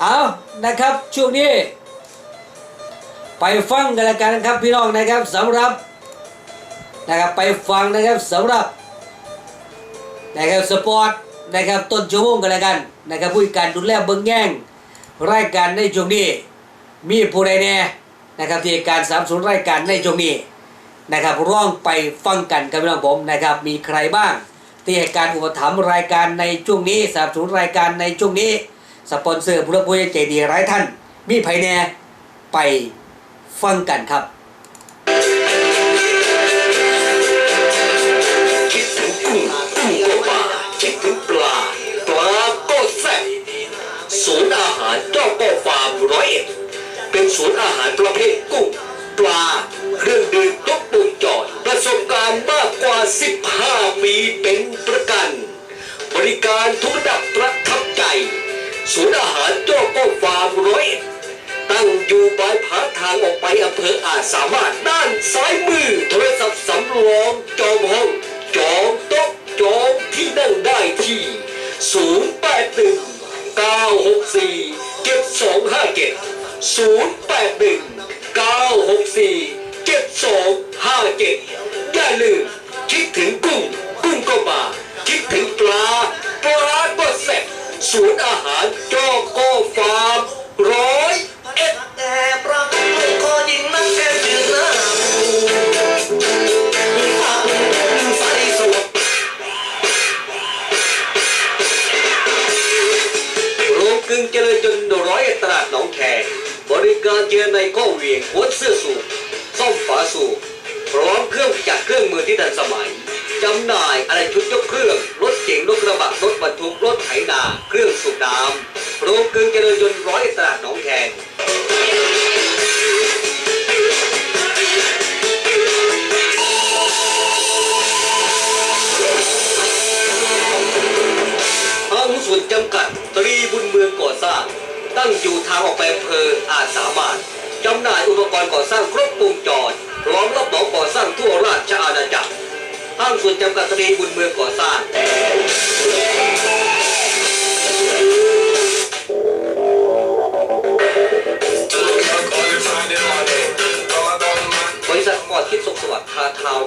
เอานะครับช่วงนี้ ไปฟังกันล้วกันนะครับพี่น้องนะครับสำหรับนะครับไปฟังนะครับสำหรับนะครับสปอร์ตนะครับต้นชั่วโมงกันล้วกันนะครับผู้การดูแลเบิ้งแย่งรายการในช่วงนี้ มีผู้ใดแน่นะครับที่การสามศูนย์รายการในช่วงนี้นะครับร่องไปฟังกันกับพี่น้องผมนะครับมีใครบ้าง ที่ให้การอุปถัมภ์รายการในช่วงนี้สามศูนย์รายการในช่วงนี้ สปอนเซอร์ผู้รับผู้ใจดีหลายท่าน มีไผแน่ไปฟังกันครับคิดถึงกุ้งกุ้งก็มาคิดถึงปลาปลาก็แซ่บศูนย์อาหารเจ้าก็ฟาร์มร้อยเอ็ดเป็นศูนย์อาหารประเภทกุ้งปลาเครื่องดื่มครบวงจรประสบการณ์มากกว่า 15 ปีเป็นประกัน บริการทุกระดับประทับใจ ศูนย์อาหารเจ้าก็ฟาร์มร้อยตั้งอยู่บายพาทางออกไปอำเภออาจสามารถด้านซ้ายมือ โทรศัพท์สำรองจองห้องจองโต๊ะจองที่นั่งได้ที่ 081 964 7257 0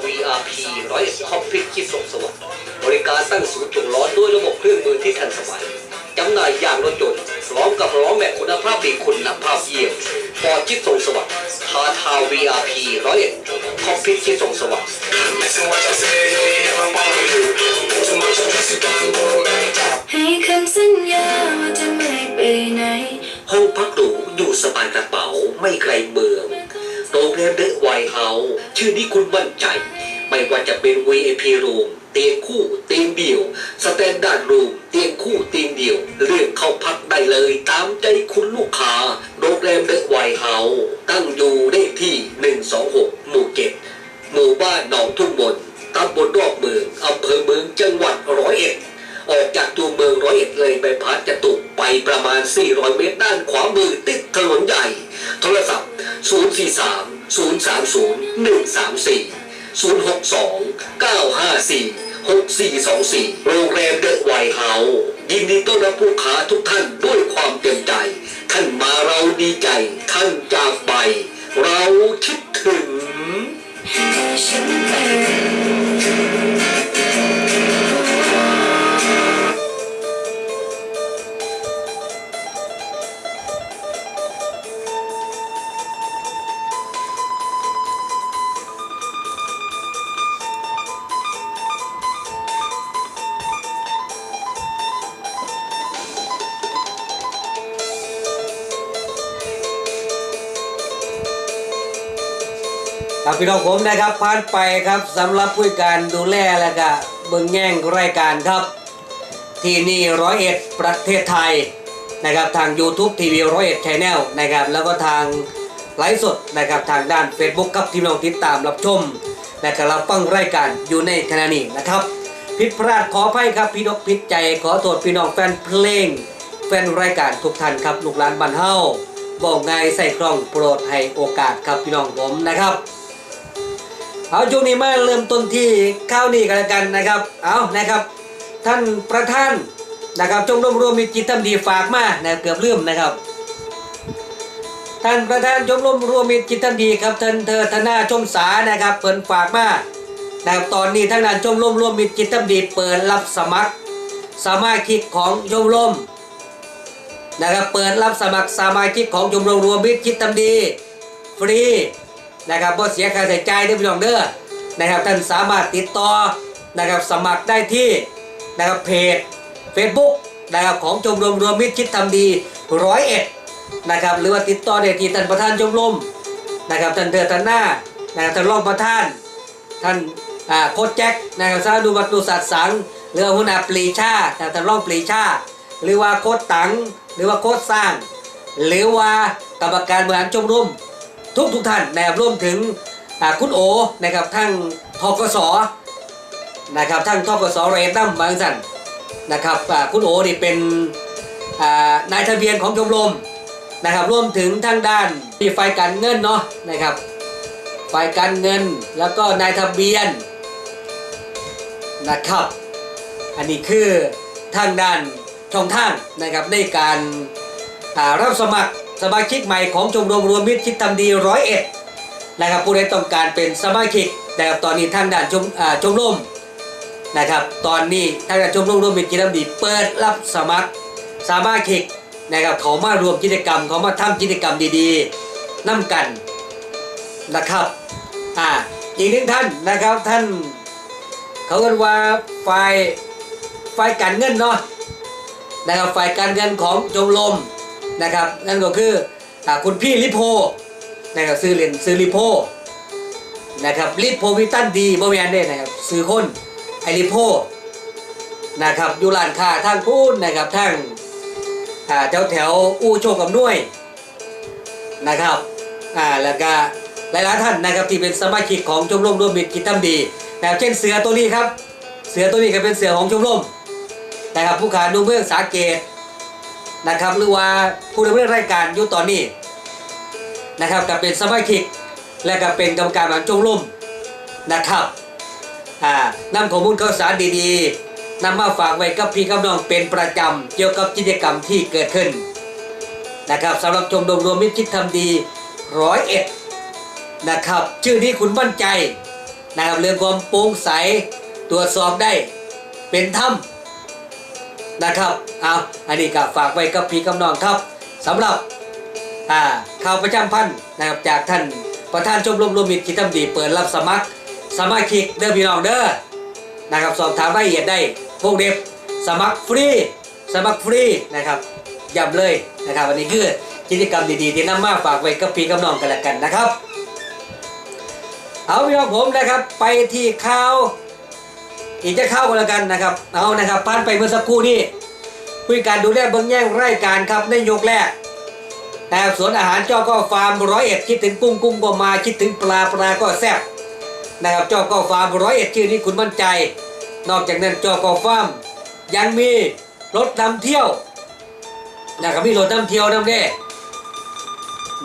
VRP ร้อยคอมพิวคิดสุขสวัสดิ์บริการตั้งศูนย์จุกล้อด้วยระบบเครื่องมือที่ทันสมัยจำหน่ายยางรถยนต์พร้อมกับล้อแม็กคุณภาพดีคุณภาพเยี่ยมปอดคิดส่งสวัสดิ์ทาทาว VRP ร้อยคอมพิวคิดส่งสวัสดิ์ Listen what I say, you ain't ever want to do. Too much stress, you done go back down. ให้คำสัญญาว่าจะไม่ไปไหนห้องพักหรูอยู่สบายกระเป๋าไม่ไกลเมือง โรงแรมเดอะไวท์เฮาส์ชื่อนี้คุณมั่นใจ ไม่ว่าจะเป็น VIP รูมเตียงคู่เตียงเดี่ยว สแตนดาร์ดรูมเตียงคู่เตียงเดี่ยว เลือกเข้าพักได้เลยตามใจคุณลูกค้า โรงแรมเดอะไวท์เฮาส์ตั้งอยู่เลขที่ 126 หมู่7หมู่บ้านหนองทุ่งบนตำบลรอบเมืองอำเภอเมืองจังหวัดร้อยเอ็ดออกจากตัวเมืองร้อยเอ็ดเลยไปพัดจะตุกไปประมาณ 400 เมตรด้านขวามือติดถนน 043 030 134 062 954 6424โรงแรมเดอะไวท์เฮาส์ยินดีต้อนรับผู้ค้าทุกท่านด้วยความเต็มใจ ท่านมาเราดีใจ ท่านจากไป เราคิดถึงให้ฉันไปค พี่น้องผมนะครับผ่านไปครับสำหรับผู้การดูแลแล้วก็เบิ่งแย่งรายการครับ ที่นี่ร้อยเอ็ดประเทศไทยนะครับทาง YouTube ทีวีร้อยเอ็ดชแนลนะครับแล้วก็ทางไลฟ์สดนะครับทางด้าน Facebook ครับที่น้องติดตามรับชมนะครับรับฟังรายการอยู่ในขณะนี้นะครับผิดพลาดขออภัยครับพี่นกผิดใจขอโทษพี่น้องแฟนเพลง แฟนรายการทุกท่านครับลูกหลานบันเฮาบอกไงใส่กล้องโปรดให้โอกาสครับพี่น้องผมนะครับ เอาช่วงนี้มาเริ่มต้นที่ข้าวนี่กันแล้วกันนะครับ เอานะครับ ท่านประธานนะครับชมรมรวมมิตรจิตทำดีฝากมานะเกือบลืมนะครับ ท่านประธานชมรมรวมมิตรจิตทำดีครับท่านเธอธนาชมสานะครับเปิดฝากมานะครับตอนนี้ทางด้านชมรมรวมมิตรจิตทำดีเปิดรับสมัคร สมาชิกของชมรมนะครับเปิดรับสมัครสมาชิกของชมรมรวมมิตรจิตทำดี ฟรี นะครับบ่เสียค่าใช้จ่ายเด้อพี่น้องเด้อนะครับท่านสามารถติดต่อนะครับสมัครได้ที่นะครับเพจ Facebook นะครับของชมรมรวมมิตรคิดทำดีร้อยเอ็ดนะครับหรือว่าติดต่อได้ที่ท่านประธานชมรมนะครับท่านเดือท่านหน้านะครับท่านรองประธานท่านอ่าโค้ชแจ็คนะครับสาดูวัตถุศาสตร์สังหรือว่าหัวหน้าปรีชาท่านรองปรีชา หรือว่าโค้ชตังหรือว่าโค้ชสร้าง หรือว่ากรรมการบริหารชมรม ทุกทุกท่านนะครับรวมถึงคุณโอนะครับทั้งทกสนะครับทั้งทกสเรตัมบางสันนะครับคุณโอนี่เป็นนายทะเบียนของชมรมนะครับรวมถึงทางด้านที่ฝ่ายการเงินเนาะนะครับฝ่ายการเงินแล้วก็นายทะเบียนนะครับ อันนี้คือทางด้านช่องทางนะครับในการารับสมัคร สมาชิกใหม่ของชมรมรวมมิตรคิดทำดีร้อยเอ็ดนะครับผู้ใดต้องการเป็นสมาชิกนะครับตอนนี้ทางด้านชมชมรมนะครับตอนนี้ทางด้านชมรมรวมมิตรคิดทำดีเปิดรับสมัครสมาชิกนะครับเขามารวมกิจกรรมเขามาทำกิจกรรมดีๆนํกันนะครับอ่าอีกหนึ่งท่านนะครับท่านเขาเรียกว่าฝ่ายฝ่ายการเงินเนาะนะครับฝ่ายการเงินของชมรม นะครับ นั่นก็คืออคุณพี่ลิโพนะครับซื้อเหรียญซื้อลิโพนะครับลิโพวิตันดีบ่แมนเด้นะครับซื้อคนไอลิโพนะครับอยู่ร้านค้าทางพูนนะครับทางแถวแถวอู่โชคกับนวยนะครับอ่าแล้วก็หลายๆท่านนะครับที่เป็นสมาชิกของชมรมร่วมมิตรคิดทำดีนะครับเช่นเสือตัวนี้ครับ เสือตัวนี้ก็เป็นเสือของชมรมนะครับผู้ขาดูเมืองสาเกต นะครับ หรือว่าผู้ดำเนินรายการอยู่ตอนนี้นะครับกับเป็นสมาชิกและก็เป็นกรรมการบางจงร่มนะครับอ่านำข้อมูลข่าวสารดีๆนำมาฝากไว้กับพี่กับน้องเป็นประจำเกี่ยวกับกิจกรรมที่เกิดขึ้นนะครับสำหรับชมรมรวมมิตรคิดทำดีร้อยเอ็ดนะครับชื่อนี้คุณมั่นใจนะครับเรื่องความโปร่งใสตรวจสอบได้เป็นธรรม นะครับเอาอันนี้ก็ฝากไว้กับพี่กับน้องครับสำหรับข่าวประจำพันนะครับจากท่านประธานชมรมรวมมิตรคิดทำดีเปิดรับสมัครสมาชิกเด้อพี่น้องเด้อนะครับสอบถามรายละเอียดได้พวกเด็บสมัครฟรีสมัครฟรีนะครับย้ำเลยนะครับอันนี้คือกิจกรรมดีๆที่นำมาฝากไว้กับพี่กับน้องกันแล้วกันนะครับ เอาพี่น้องผมนะครับไปที่ข่าว อีกจะเข้ากันแล้วกันนะครับเอานะครับผ่านไปเมื่อสักครู่นี้คุยการดูแลเบื้องแย่งรายการครับในยกแรกนะครับสวนอาหารเจ้าก็ฟาร์มร้อยเอ็ดคิดถึงกุ้งกุ้งก็มาคิดถึงปลาปลาก็แซ่บนะครับเจ้าก็ฟาร์มร้อยเอ็ดชื่อนี้คุณมั่นใจ นอกจากนั้นเจ้าก็ฟาร์มยังมีรถนำเที่ยวนะครับมีรถนำเที่ยวนำเด้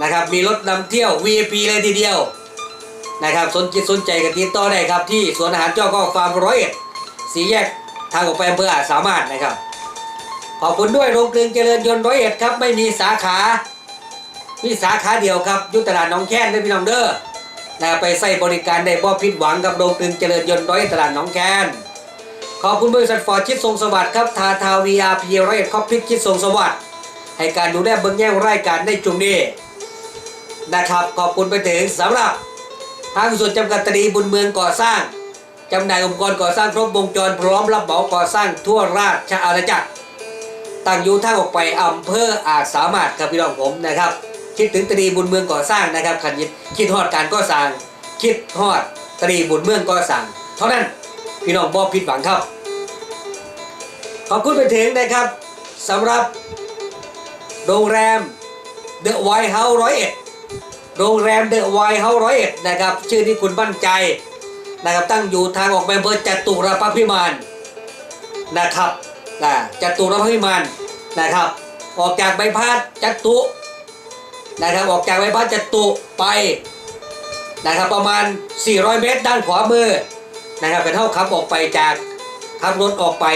นะครับมีรถนำเที่ยว VIP เลยทีเดียวนะครับสนจิตสนใจกันติดต่อได้ครับที่สวนอาหารเจ้าก็ฟาร์มร้อยเอ็ด สีแยกทางออกไปอำเภออาจสามารถนะครับ ขอบคุณด้วยโรงกลึงเจริญยนต์ร้อยเอ็ดครับ ไม่มีสาขา มีสาขาเดียวครับยุตลาดน้องแค้นด้อพี่น้องเด้อนะไปใส่บริการได้บ่ผิดหวังกับโรงกลึงเจริญยนต์ร้อยอ็ดตลาดน้องแค้นขอบคุณบริษัทฟอร์ดชิดทรงสวัสดิ์ครับทาทาวีอาร์พีร้อยเอ็ดคอปพิทชิดทรงสวัสดิ์ให้การดูแลเบื้องแย่งรายการได้จุงนี้นะครับขอบคุณไปถึงสำหรับทางส่วนจำกัดตรีบุญเมืองก่อสร้าง จำหน่ายอุปกรณ์ก่อสร้างครบวงจรพร้อมรับเหมาก่อสร้างทั่วราชอาณาจักรตั้งอยู่ทาออกไปอำเภออาจสามารถครับพี่น้องผมนะครับ คิดถึงตรีบุญเมืองก่อสร้างนะครับขันยิดคิดฮอดการก่อสร้าง คิดฮอดตรีบุญเมืองก่อสร้าง เท่านั้นพี่น้องบ่ผิดหวังครับ ขอบคุณไปถึงนะครับสำหรับโรงแรมเดอะไวท์เฮาส์ร้อยเอ็ดโรงแรมเดอะไวท์เฮาส์ร้อยเอ็ดนะครับ ชื่อที่คุณมั่นใจ นะครับตั้งอยู่ทางออกไปอำเภอจตุรพักพิมานนะครับนะจตุรพักพิมานนะครับ ออกจากใบพัดจตุนะครับออกจากใบพัดจตุไปนะครับประมาณ 400 เมตรด้านขวามือนะครับเป็นเท่าขับออกไปจากขับรถออกไป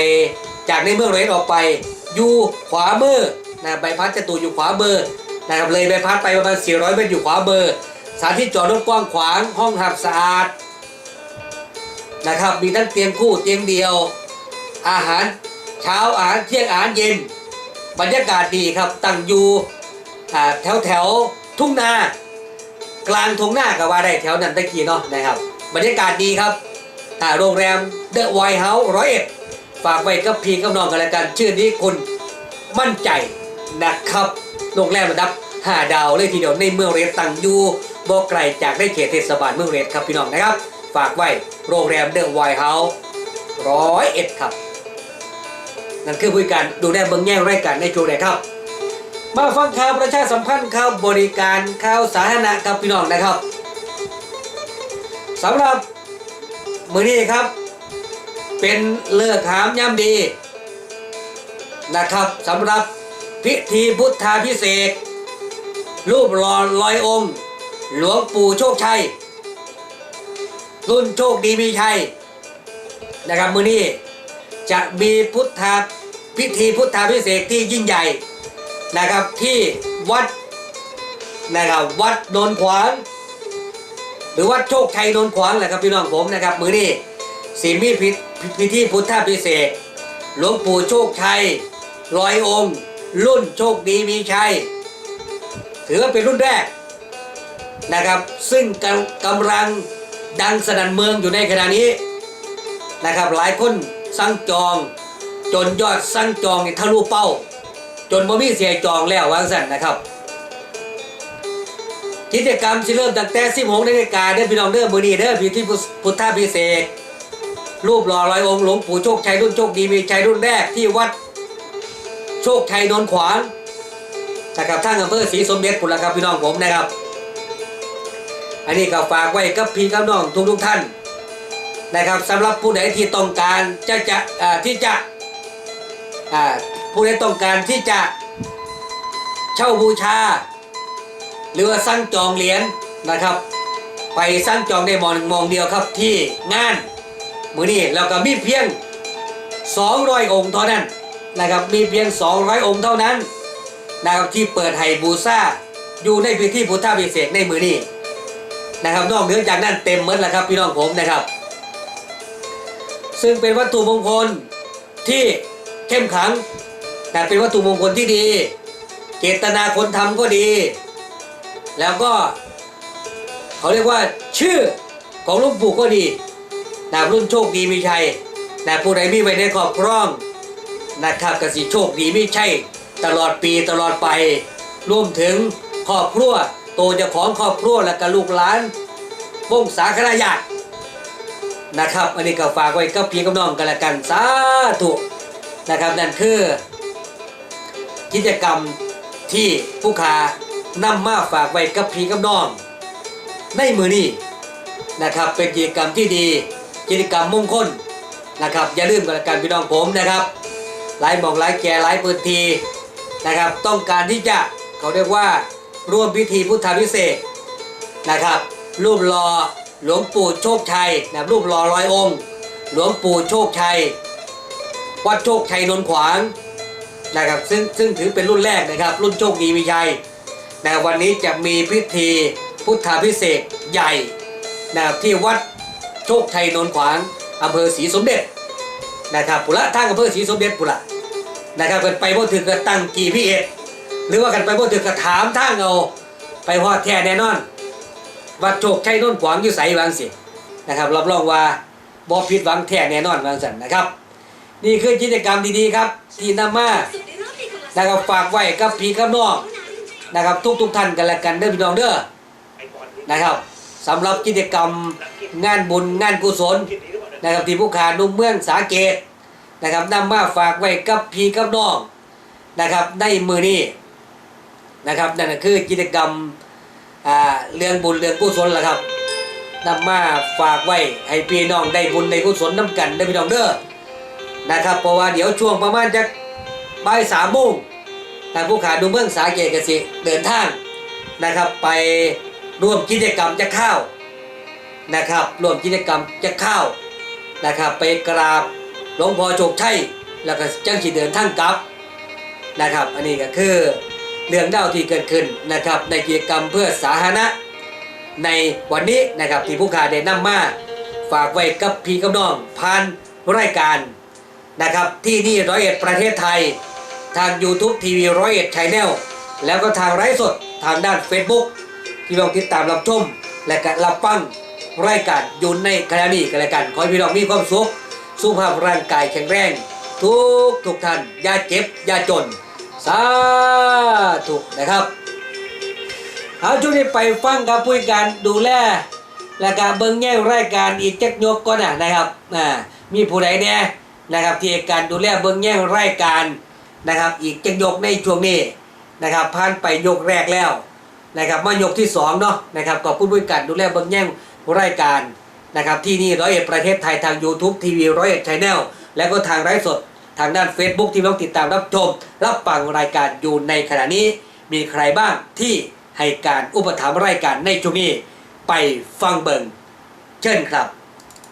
จากในเมืองเรนออกไป อยู่ขวามือนะใบพัดจตูอยู่ขวามือนะครับเลยใบพัดไปประมาณ 400 เมตรอยู่ขวามือสถานที่จอดรถกว้างขวางห้องหับสะอาด นะครับ มีทั้งเตียงคู่เตียงเดียว อาหารเช้าอาหารเที่ยงอาหารเย็น บรรยากาศดีครับตั้งอยู่แถวแถวทุ่งนากลางทุ่งนาก็ว่าได้แถวนั้นตะกี้เนาะนะครับ บรรยากาศดีครับโรงแรมเดอะไวท์เฮาส์ร้อยเอ็ดฝากไว้กับพี่กับน้องกันแล้วกัน ชื่อนี้คุณมั่นใจนะครับ โรงแรมระดับ5ดาวเลยทีเดียวในเมืองเรสตั้งอยู่บ่ไกลจากได้เขตเทศบาลเมืองเรสครับพี่น้องนะครับ ฝากไว้โรงแรมเดอะไวท์เฮาส์ร้อยเอ็ดครับนั่นคือผู้การดูแลเบื้องแง่รายการในจูเลยครับ มาฟังข่าวประชาสัมพันธ์ข่าวบริการข่าวสาธารณะครับพี่น้องนะครับสำหรับมือนี้ครับ เป็นเลิกหามย่ำดีนะครับสำหรับพิธีพุทธาพิเศษกรูปหล่อลอยองค์ หลวงปู่โชคชัย รุ่นโชคดีมีชัยนะครับมือนี้จะมีพุทธาพิธีพุทธาพิเศษที่ยิ่งใหญ่นะครับที่วัดนะครับวัดโนนขวาง หรือวัดโชคชัยโนนขวางแหละครับพี่น้องผมนะครับ มือนี้สีมีพิพิธีพุทธาพิเศษหลวงปู่โชคชัยร้อยองค์ รุ่นโชคดีมีชัยถือว่าเป็นรุ่นแรกนะครับ ซึ่งกำกำลัง ดังสนั่นเมืองอยู่ในขณะนี้นะครับหลายคนสั่งจอง จนยอดสั่งจองทะลุเป้า จนบ่มีเสียจองแล้ววางสั่นนะครับ กิจกรรมสิเริ่มตั้งแต่16นาฬิกาเด้อพี่น้องเด้อมือนี้เด้อพิธีพุทธาพิเศษ รูปหล่อร้อยองค์หลวงปู่โชคชัยรุ่นโชคดีมีชัยรุ่นแรกที่วัด โชคชัยนนขวางนะครับทางอำเภอศรีสมเด็จพุ่นละครับพี่น้องผมนะครับ อันนี้ก็ฝากไว้กับพี่กับน้องทุกทุกท่านนะครับสำหรับผู้ใดที่ต้องการจะจะที่จะผู้ใดต้องการที่จะเช่าบูชา หรือว่าสั่งจองเหรียญนะครับ ไปสั่งจองได้มองมองเดียวครับที่งานมือนี้แล้วก็มีเพียง 200 องค์เท่านั้นนะครับมีเพียง 200 องค์เท่านั้นนะครับที่เปิดให้บูชาอยู่ในพิธีพุทธาพิเศษในมือนี้ นะครับนอกเหนือจากนั้นเต็มหมดแล้วครับพี่น้องผมนะครับ ซึ่งเป็นวัตถุมงคลที่เข้มขังแต่เป็นวัตถุมงคลที่ดี เจตนาคนทำก็ดี แล้วก็ เขาเรียกว่าชื่อของลุงปู่ก็ดีนะรุ่นโชคดีมีชัยนะผู้ใดมีไว้ในครอบครองนะครับกสิโชคดีไม่ใช่ ตลอดปีตลอดไปรวมถึงครอบครัว ตเจะของครอบครัวและก็ลูกหลานวงศาคณะญาตินะครับ อันนี้ก็ฝากไว้กับพี่กับน้องกันละกันสาธุนะครับนั่นคือ กิจกรรมที่ผู้ค้านำมาฝากไว้กับพี่กับน้อง ในมือนี้นะครับ เป็นกิจกรรมที่ดี กิจกรรมมงคลนะครับ อย่าลืมกันละกันพี่น้องผมนะครับหลายหมองหลายแก่หลายพื้นที่นะครับ ต้องการที่จะเขาเรียกว่า ร่วมพิธีพุทธาพิเศษนะครับ รูปหล่อหลวงปู่โชคชัยนะรูปหล่อร้อยองค์ หลวงปู่โชคชัย วัดโชคชัยนนขวางนะครับ ซึ่งซึ่งถือเป็นรุ่นแรกนะครับ รุ่นโชคดีมีชัยนะวันนี้จะมีพิธีพุทธาพิเศษใหญ่นะครับที่วัดโชคชัยนนขวางอำเภอศรีสมเด็จนะครับปุระทางอำเภอศรีสมเด็จปุระนะครับกันไปบ่ถึงก็ตั้งกี่พี่เอ็ด หรือว่ากันไปบ่ถึงก็ถามทางเอาไปฮอดแท้แน่นอน วัดโชคชัยนนท์ขวางอยู่ใสบางสินะครับรับรองว่าบ่ผิดหวังแท้แน่นอนบางสันนะครับ นี่คือกิจกรรมดีๆครับ ที่นำมานะครับฝากไว้กับพี่กับน้องนะครับ ทุกๆท่านกันละกันเด้อพี่น้องเด้อนะครับสำหรับกิจกรรมงานบุญงานกุศลนะครับที่ผู้ขานุ่มเมืองสาเกตนะครับนำมาฝากไว้กับพี่กับน้องนะครับในมือนี้ นะครับนั่นคือกิจกรรมเรื่องบุญเรื่องกุศลล่ะครับนำมาฝากไว้ให้พี่น้องได้บุญได้กุศลน้ำกันได้พี่น้องเด้อนะครับเพราะว่าเดี๋ยวช่วงประมาณจะบ่ายสามโมงทางผู้ขาดูเมืองสาเกตกสิเดินทางนะครับ ไปร่วมกิจกรรมจะข้าวนะครับร่วมกิจกรรมจะข้าวนะครับไปกราบหลวงพ่อโชคชัยแล้วก็จังสิเดินทางกลับนะครับ อันนี้ก็คือ เรื่องเล่าที่เกิดขึ้นนะครับในกิจกรรมเพื่อสาธารณะ ในวันนี้นะครับที่ผู้ขาได้นำมาฝากไว้กับพี่กับน้องผ่านรายการนะครับที่นี่ร้อยเอ็ดประเทศไทย ทาง YouTube ทีวีร้อยเอ็ดชแนลแล้วก็ทางไลฟ์สดทางด้าน Facebook ที่ลองติดตามรับชมและก็รับฟังรายการอยู่ในขณะนี้กันแล้วกัน ขอให้พี่น้องมีความสุข สุขภาพร่างกายแข็งแรง ทุกทุกท่านอย่าเจ็บอย่าจน สาธุนะครับเอาช่วงนี้ไปฟังกับผู้การดูแลและการเบิ่งแย่รายการอีกจักยกก่อนนะนะครับอ่ามีผู้ใดเนี่ยนะครับที่การดูแลเบิ่งแย่รายการนะครับ อีกจักยกในช่วงนี้นะครับผ่านไปยกแรกแล้วนะครับมายกที่สองเนาะนะครับขอบคุณผู้การดูแลเบิ่งแย่รายการนะครับที่นี่ร้อยเอ็ดประเทศไทยทาง YouTube ทีวีร้อยเอ็ดชแนลแล้วก็ทางไลฟ์สด ทางด้าน Facebook ที่ต้องติดตามรับชมรับฟังรายการอยู่ในขณะนี้ มีใครบ้างที่ให้การอุปถัมภ์รายการในช่วงนี้ไปฟังเบิงเชิญครับ